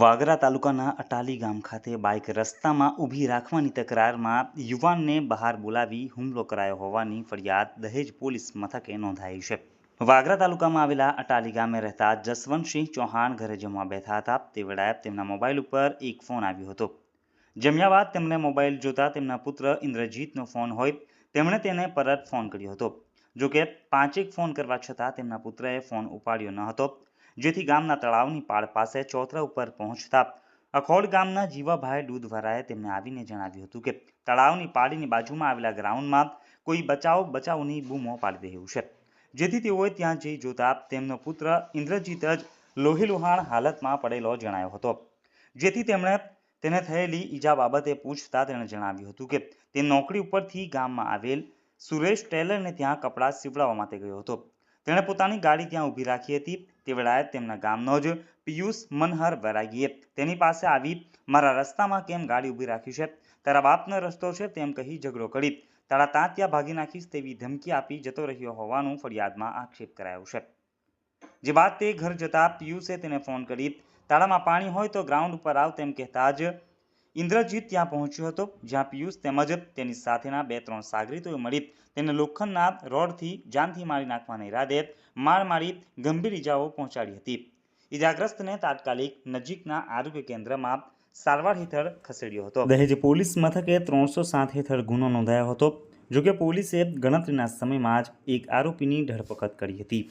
વાગરા તાલુકાના અટાલી ગામ ખાતે બાઇક રસ્તામાં ઊભી રાખવાની તકરારમાં યુવાનને બહાર બોલાવી હુમલો કરાયો હોવાની ફરિયાદ દહેજ પોલીસ મથકે નોંધાઈ છે. વાગરા તાલુકામાં આવેલા અટાલી ગામે રહેતા જસવંતસિંહ ચૌહાણ ઘરે જમવા બેઠા હતા. તે વેળાએ તેમના મોબાઈલ ઉપર એક ફોન આવ્યો હતો. જમ્યા બાદ તેમણે મોબાઈલ જોતા તેમના પુત્ર ઇન્દ્રજીતનો ફોન હોય તેમણે તેને પરત ફોન કર્યો હતો. જોકે પાંચેક ફોન કરવા છતાં તેમના પુત્રએ ફોન ઉપાડ્યો ન હતો. જેથી ગામના તળાવની પાળ પાસે ચોતરા ઉપર પહોંચતા અખોડ ગામના જીવાભાઈ દૂધવરાએ તેમને આવીને જણાવ્યું હતું કે તળાવની પાળીની બાજુમાં આવેલા ગ્રાઉન્ડમાં કોઈ બચાવ બચાવની બૂમો પાડી રહ્યું છે. જેથી તેઓએ ત્યાં જઈ જોતા તેમનો પુત્ર ઇન્દ્રજીત જ લોહીલુહાણ હાલતમાં પડેલો જણાયો હતો. જેથી તેમણે તેને થયેલી ઈજા બાબતે પૂછતા તેણે જણાવ્યું હતું કે તે નોકરી ઉપરથી ગામમાં આવેલ સુરેશ ટેલરને ત્યાં કપડાં સીવડાવવા માટે ગયો હતો. તેણે પોતાની ગાડી ત્યાં ઊભી રાખી હતી. તે વેળાએ તેમના ગામનો જ પિયુષ મનહર વૈરાગીએ તેની પાસે આવી. મારા રસ્તામાં કેમ ગાડી ઊભી રાખી છે? તારા બાપનો રસ્તો છે તેમ કહી ઝઘડો કરી. તારા ત્યાં ત્યાં ભાગી નાખીશ તેવી ધમકી આપી જતો રહ્યો હોવાનું ફરિયાદમાં આક્ષેપ કરાયો છે. જે બાદ તે ઘર જતા પિયુષે તેને ફોન કરી. તાળામાં પાણી હોય તો ગ્રાઉન્ડ ઉપર આવ તેમ કહેતા જ ઇન્દ્રજીત ત્યાં પહોંચ્યો હતો, જ્યાં પિયુષ તેમજ તેની સાથેના બે ત્રણ સાગરીતોએ મળી તેને લોખંડના રોડથી જાનથી મારી નાખવાના ઈરાદે માર મારી ગંભીર ઈજાઓ પહોંચાડી હતી. ઈજાગ્રસ્તને તાત્કાલિક નજીકના આરોગ્ય કેન્દ્રમાં સારવાર હેઠળ ખસેડ્યો હતો. દહેજ પોલીસ મથકે ત્રણસો સાત હેઠળ ગુનો નોંધાયો હતો, જોકે પોલીસે ગણતરીના સમયમાં જ એક આરોપીની ધરપકડ કરી હતી.